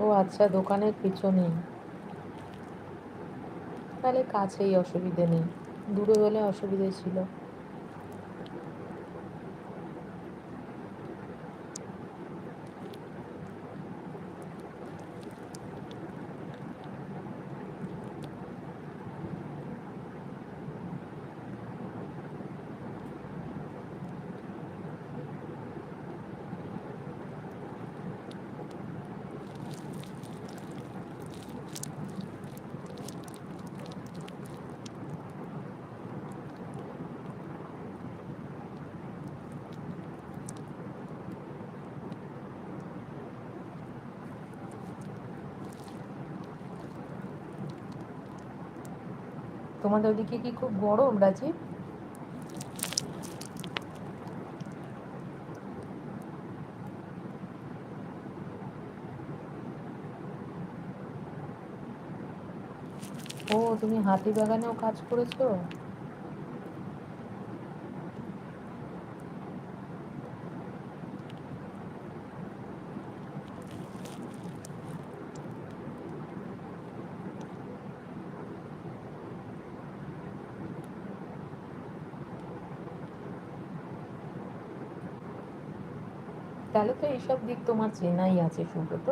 ও আচ্ছা দোকানের পিছনেই। তাহলে কাছেই অসুবিধে নেই। দূরে হলে অসুবিধে ছিল। তোমাদের ওদিকে কি খুব গরম রাজি ও তুমি হাতি বাগানেও কাজ করেছ? তাহলে তো এইসব দিক তোমার চেনাই আছে সুব্রত।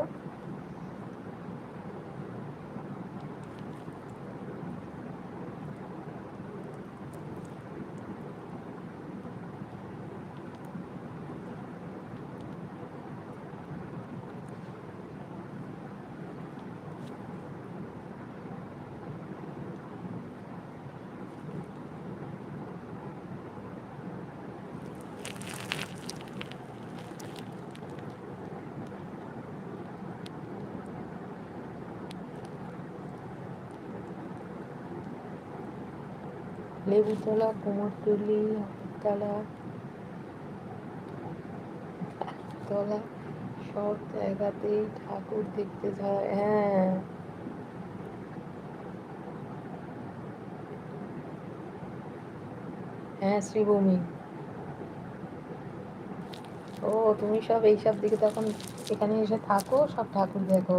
লেবুতলা কুমোরটুলি তলা তলা সব জায়গাতেই ঠাকুর দেখতে যায় হ্যাঁ হ্যাঁ শ্রীভূমি ও তুমি সব এইসব দিকে তখন এখানে এসে থাকো সব ঠাকুর দেখো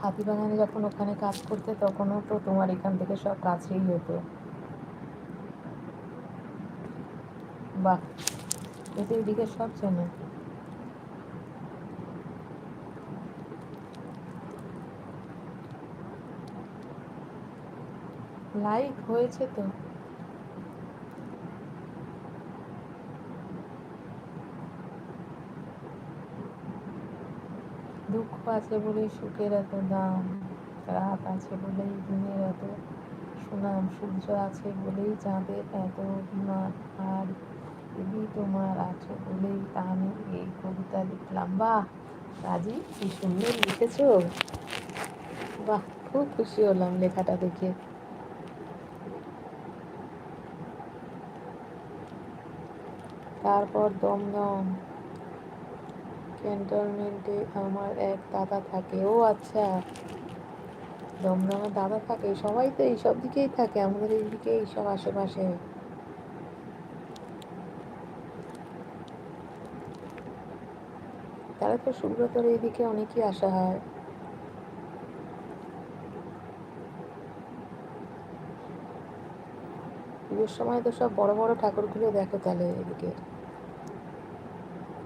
হাতিবাগানে যখন ওখানে কাজ করতে তখনও তো তোমার এখান থেকে সব কাছেই হতো বাহ এতে এদিকে সব চেনে। লাইক হয়েছে তো। দুঃখ আছে বলেই, সুখের এত দাম, রাত আছে বলেই, দিনের এত সুনাম, সূর্য আছে বলেই, চাঁদের এত অভিমান, আর তুমি তোমার আছো বলেই আমি এই কবিতা লিখলাম। বাহ, রাজি? কি সুন্দর লিখেছ। বাহ, খুব খুশি হলাম লেখাটা দেখে। তারপর দমদম। ক্যান্টনমেন্টে আমার এক দাদা থাকে। ও আচ্ছা দমদমের দাদা থাকে। সবাই তো এইসব দিকেই থাকে। আমাদের এইদিকে এইসব আশেপাশে। তাহলে তো সুব্রতর এইদিকে অনেকই আসা হয়। পুজোর সময় তো সব বড় বড় ঠাকুরগুলো দেখো তাহলে এদিকে।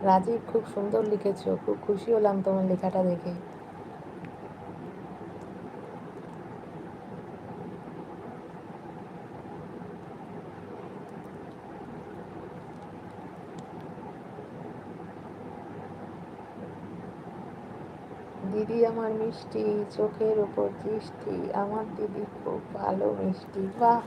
রাজীব খুব সুন্দর লিখেছো, খুব খুশি হলাম তোমার লেখাটা দেখে। দিদি আমার মিষ্টি চোখের ওপর দৃষ্টি আমার দিদি খুব ভালো মিষ্টি বাহ!